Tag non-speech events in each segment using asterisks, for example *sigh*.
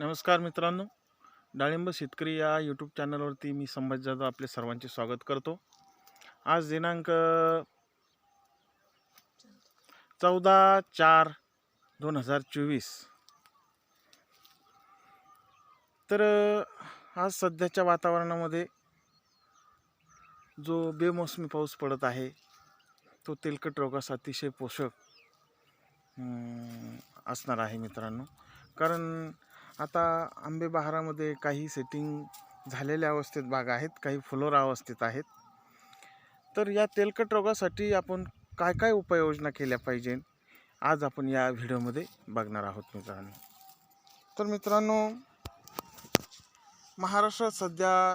नमस्कार मित्रांनो. डाळिंब शेतकरी या यूट्यूब चॅनलवरती मी संभाजी जाधव आपले सर्वांचे स्वागत करतो. आज दिनांक चौदा चार दोन हजार चोवीस. तर आज सध्याच्या वातावरणामध्ये जो बेमोसमी पाऊस पडत आहे तो तेलकट रोगास अतिशय पोषक असणार आहे मित्रांनो. कारण आता आंबे बहारामध्ये काही सेटिंग झालेल्या अवस्थेत बाग आहेत काही फुलोरा अवस्थेत आहेत. तर या तेलकट रोगासाठी आपण काय काय उपाययोजना केल्या पाहिजे? आज आपण या व्हिडिओमध्ये बघणार आहोत मित्रांनो. तर मित्रांनो महाराष्ट्रात सध्या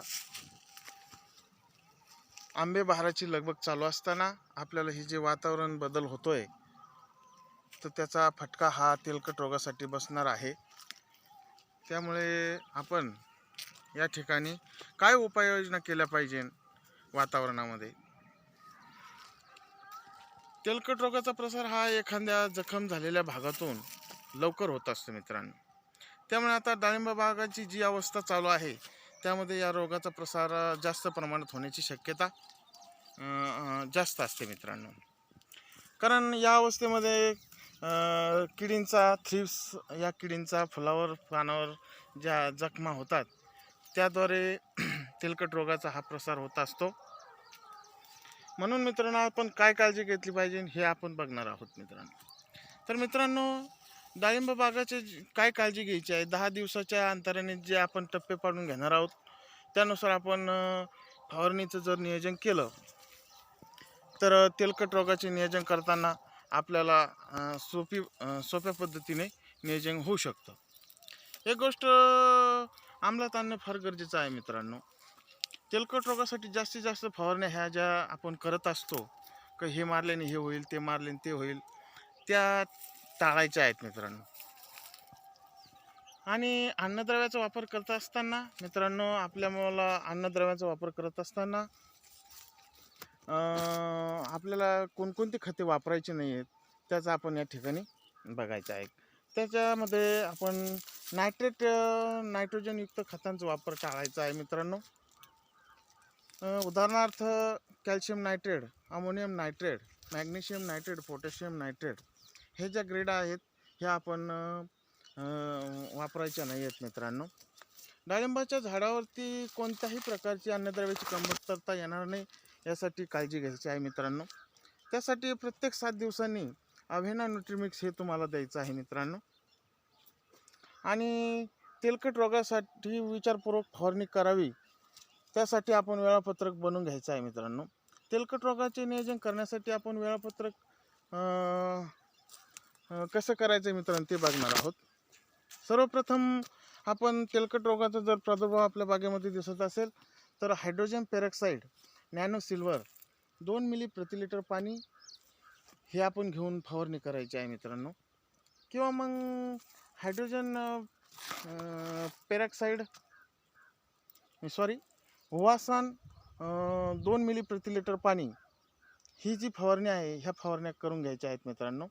आंबे बहाराची लगबग चालू असताना आपल्याला हे जे वातावरण बदल होतोय तर त्याचा फटका हा तेलकट रोगासाठी बसणार आहे. त्यामुळे आपण या ठिकाणी काय उपाययोजना केल्या पाहिजे वातावरणामध्ये? तेलकट रोगाचा प्रसार हा एखाद्या जखम झालेल्या भागातून लवकर होत असतो मित्रांनो. त्यामुळे आता डाळिंब बागाची जी अवस्था चालू आहे त्यामध्ये या रोगाचा प्रसार जास्त प्रमाणात होण्याची शक्यता जास्त असते मित्रांनो. कारण या अवस्थेमध्ये किडींचा थ्रिप्स या किडींचा फुलावर पानावर ज्या जखमा होतात त्याद्वारे *clears throat* तेलकट रोगाचा हा प्रसार होत असतो. म्हणून मित्रांनो आपण काय काळजी घेतली पाहिजे हे आपण बघणार आहोत मित्रांनो. तर मित्रांनो डाळिंब बागाचे काय काळजी घ्यायची आहे? दहा दिवसाच्या अंतराने जे आपण टप्पे पाडून घेणार आहोत त्यानुसार आपण फवारणीचं जर नियोजन केलं तर तेलकट रोगाचे नियोजन करताना आपल्याला सोपी सोप्या पद्धतीने नियोजन होऊ शकतं. एक गोष्ट अ, अंमलात आणणं फार गरजेचं आहे मित्रांनो. तेलकट रोगासाठी जास्तीत जास्त फवारण्या ह्या ज्या आपण करत असतो का हे मारल्याने हे होईल ते मारल्याने ते होईल त्या टाळायच्या आहेत मित्रांनो. आणि अन्नद्रव्याचा वापर करत असताना मित्रांनो आपल्या मला अन्नद्रव्याचा वापर करत असताना आपल्याला कोणकोणती खते वापरायची नाही आहेत त्याचं आपण या ठिकाणी बघायचं आहे. त्याच्यामध्ये आपण नायट्रेट नायट्रोजनयुक्त खतांचा वापर टाळायचा आहे मित्रांनो. उदाहरणार्थ calcium nitrate ammonium nitrate magnesium nitrate potassium nitrate हे ज्या ग्रेड आहेत ह्या आपण वापरायच्या नाही आहेत मित्रांनो. डाळिंबाच्या झाडावरती कोणत्याही प्रकारची अन्नद्रव्याची कमतरता येणार नाही. यासाठी काळजी घ्यायची आहे मित्रांनो. त्यासाठी प्रत्येक सात दिवसांनी अव्हेना न्यूट्रिमिक्स हे तुम्हाला द्यायचं आहे मित्रांनो. आणि तेलकट रोगासाठी विचारपूर्वक फवारणी करावी. त्यासाठी आपण वेळापत्रक बनवून घ्यायचं आहे मित्रांनो. तेलकट रोगाचे नियोजन करण्यासाठी आपण वेळापत्रक कसं करायचं आहे मित्रांनो ते बघणार आहोत. सर्वप्रथम आपण तेलकट रोगाचा जर प्रादुर्भाव आपल्या बागेमध्ये दिसत असेल तर हायड्रोजन पेरॉक्साईड नॅनो सिल्वर दोन मिली प्रति लिटर पाणी हे आपण घेऊन फवारणी करायची आहे मित्रांनो. किंवा मग हायड्रोजन पेरॉक्साईड सॉरी वासन दोन मिली प्रति लिटर पाणी ही जी फवारणी आहे ह्या फवारण्या करून घ्यायच्या आहेत मित्रांनो.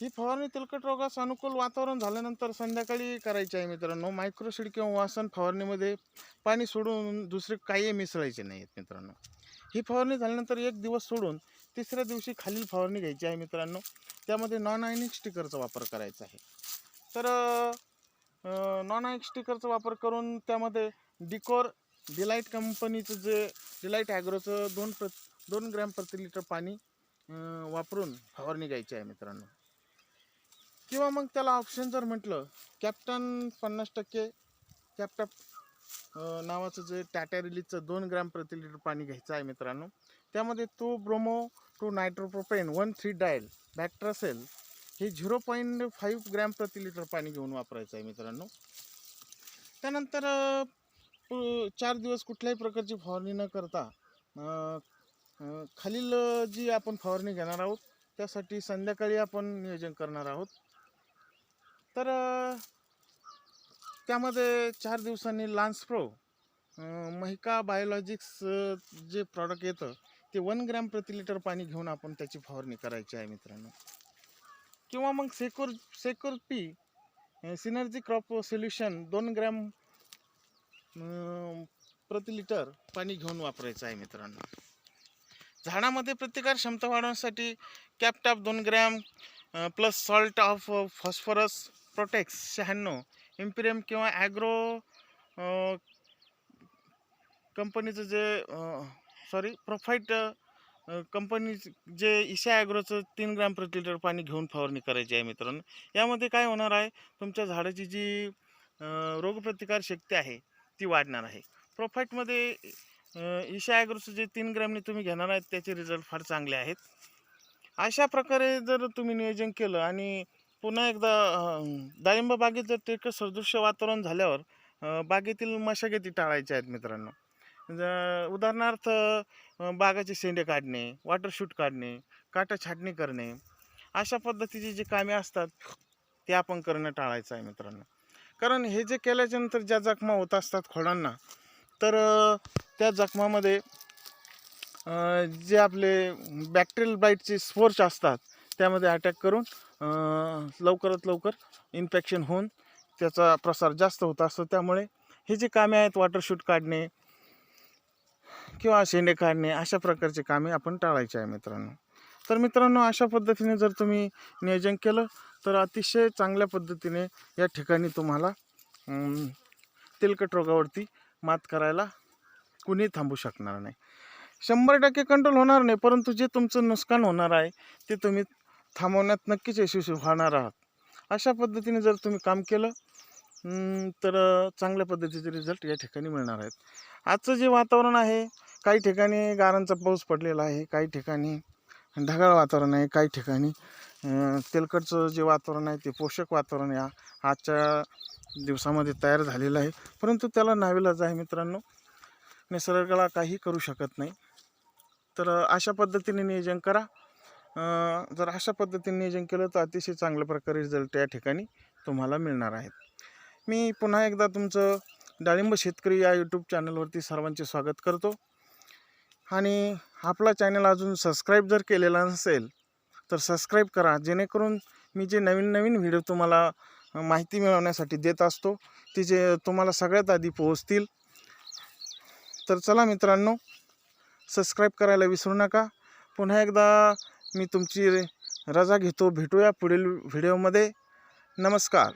ही फवारणी तेलकट रोगास अनुकूल वातावरण झाल्यानंतर संध्याकाळी करायची आहे मित्रांनो. मायक्रोशीड किंवा वासन फवारणीमध्ये पाणी सोडून दुसरे काही मिसळायचे नाही आहेत मित्रांनो. ही फवारणी झाल्यानंतर एक दिवस सोडून तिसऱ्या दिवशी खालील फवारणी घ्यायची आहे मित्रांनो. त्यामध्ये नॉन आयनिक स्टिकरचा वापर करायचा आहे. तर नॉन आयनिक स्टिकरचा वापर करून त्यामध्ये डिकोर डिलाईट कंपनीचं जे डिलाईट ॲग्रोचं दोन प्र दोन ग्रॅम प्रति लिटर पाणी वापरून फवारणी घ्यायची आहे मित्रांनो. किंवा मग त्याला ऑप्शन जर म्हटलं कॅप्टन पन्नास टक्के कॅप्टन नावाचं जे टाटा रिलीजचं दोन ग्रॅम प्रति लिटर पाणी घ्यायचं आहे मित्रांनो त्यामध्ये तो bromo two nitropropane one three diol बॅक्ट्रासेल हे झिरो पॉईंट फाईव्ह ग्रॅम प्रति लिटर पाणी घेऊन वापरायचं आहे मित्रांनो. त्यानंतर चार दिवस कुठल्याही प्रकारची फवारणी न करता खालील जी आपण फवारणी घेणार आहोत त्यासाठी संध्याकाळी आपण नियोजन करणार आहोत. तर त्यामध्ये चार दिवसांनी लान्स प्रो महिका बायोलॉजिक्स जे प्रॉडक्ट येतं ते वन ग्रॅम प्रति लिटर पाणी घेऊन आपण त्याची फवारणी करायची आहे मित्रांनो. किंवा मग सेकोर सेकोर पी सिनर्जी क्रॉप सोल्युशन दोन ग्रॅम प्रति लिटर पाणी घेऊन वापरायचं आहे मित्रांनो. झाडामध्ये प्रतिकार क्षमता वाढवण्यासाठी कॅपटॉप दोन gram plus salt of phosphorus प्रोटेक्स शहाण्णव इम्पिरियम किंवा ॲग्रो कंपनीचं जे सॉरी प्रोफाईट कंपनी जे ईशा ॲग्रोचं तीन ग्रॅम प्रति लिटर पाणी घेऊन फवारणी करायची आहे मित्रांनो. यामध्ये काय होणार आहे? तुमच्या झाडाची जी रोगप्रतिकार शक्ती आहे ती वाढणार आहे. प्रोफाईटमध्ये ईशा ॲग्रोचं जे तीन ग्रॅमने तुम्ही घेणार आहेत त्याचे रिझल्ट फार चांगले आहेत. अशा प्रकारे जर तुम्ही नियोजन केलं आणि पुन्हा एकदा डाळिंब बागेत जर तितकं सदृश्य वातावरण झाल्यावर बागेतील मशागती टाळायच्या आहेत मित्रांनो. ज- उदाहरणार्थ बागाचे शेंडे काढणे वॉटर शूट काढणे काटा छाटणी करणे अशा पद्धतीची जी कामे असतात ते आपण करणं टाळायचं आहे मित्रांनो. कारण हे जे केल्याच्यानंतर ज्या जखमा होत असतात खोडांना तर त्या जखमामध्ये जे आपले बॅक्टेरियल बाईटचे स्पोर्च असतात त्यामध्ये अटॅक करून लवकरात लवकर इन्फेक्शन होऊन त्याचा प्रसार जास्त होत असतो. त्यामुळे हे जे कामे आहेत वॉटरशूट काढणे किंवा शेंडे काढणे अशा प्रकारचे कामे आपण टाळायचे आहे मित्रांनो. तर मित्रांनो अशा पद्धतीने जर तुम्ही नियोजन केलं तर अतिशय चांगल्या पद्धतीने या ठिकाणी तुम्हाला तेलकट रोगावरती मात करायला कुणी थांबू शकणार नाही. शंभर टक्के कंट्रोल होणार नाही परंतु जे तुमचं नुकसान होणार आहे ते तुम्ही थांबवण्यात नक्कीच यशस्वी होणार आहात. अशा पद्धतीने जर तुम्ही काम केलं तर चांगल्या पद्धतीचे रिझल्ट या ठिकाणी मिळणार आहेत. आजचं जे वातावरण आहे काही ठिकाणी गारांचा पाऊस पडलेला आहे काही ठिकाणी ढगाळ वातावरण आहे काही ठिकाणी तेलकटचं जे वातावरण आहे ते पोषक वातावरण या आजच्या दिवसामध्ये तयार झालेलं आहे. परंतु त्याला नाविलाज आहे मित्रांनो. निसर्गाला काही करू शकत नाही. तर अशा पद्धतीने नियोजन करा. जर अशा पद्धतीने नियोजन केलं तर अतिशय चांगल्या प्रकारे रिझल्ट या ठिकाणी तुम्हाला मिळणार आहेत. मी पुन्हा एकदा तुमचं डाळिंब शेतकरी या यूट्यूब चॅनलवरती सर्वांचे स्वागत करतो. आणि आपला चॅनल अजून सबस्क्राईब जर केलेला नसेल तर सबस्क्राईब करा. जेणेकरून मी जे नवीन नवीन व्हिडिओ तुम्हाला माहिती मिळवण्यासाठी देत असतो ती जे तुम्हाला सगळ्यात आधी पोहोचतील. तर चला मित्रांनो सबस्क्राईब करायला विसरू नका. पुन्हा एकदा मी तुमची रजा घेतो. भेटूया पुढील व्हिडिओमध्ये. नमस्कार.